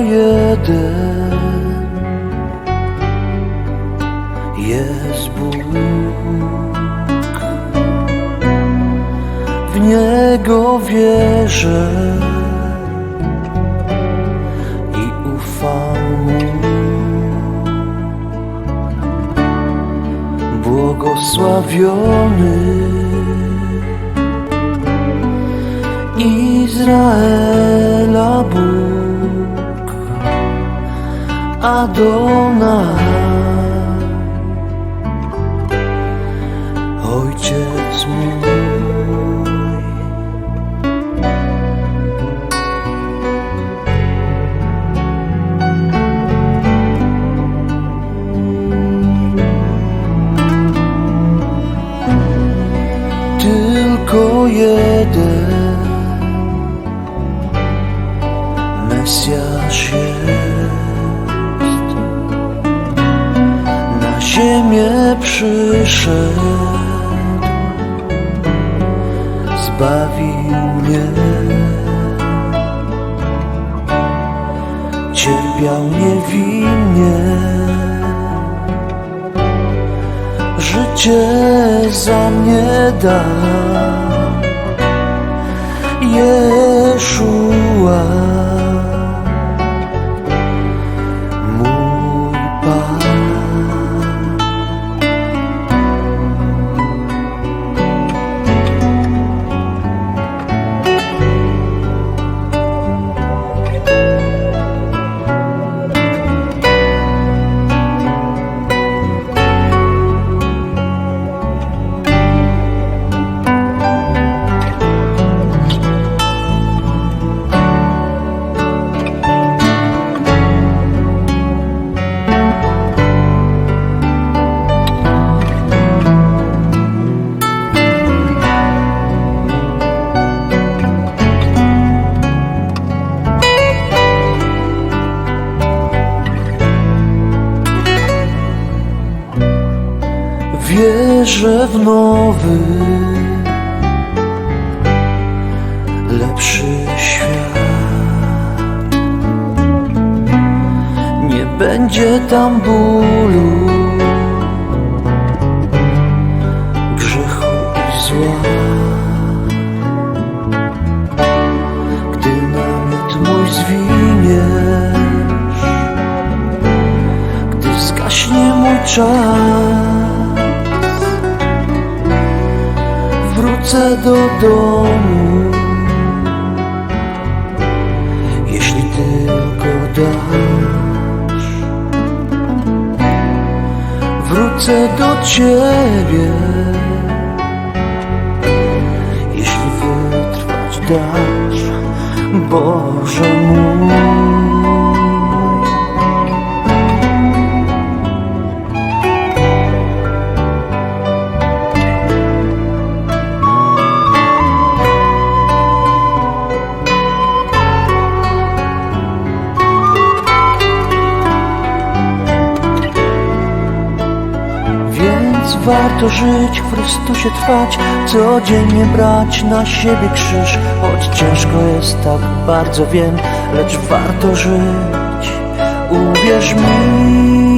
jeden jest Bóg. W Niego wierzę i ufam Mu. Błogosławiony Izraela Adonai Ojciec mój. Tylko jeden Mesjasz Ziemię przyszedł. Zbawił mnie. Cierpiał niewinnie. Życie za mnie dał Jeszua Wierzę w nowy, lepszy świat. Nie będzie tam bólu, grzechu i zła. Gdy namiot mój zwiniesz, gdy zgaśnie mój czas. Wrócę do domu. Jeśli tylko dasz Wrócę do Ciebie. Jeśli wytrwać dasz Boże Warto żyć, w Chrystusie trwać, codziennie brać na siebie krzyż. Choć ciężko jest, tak bardzo wiem, lecz warto żyć, uwierz mi.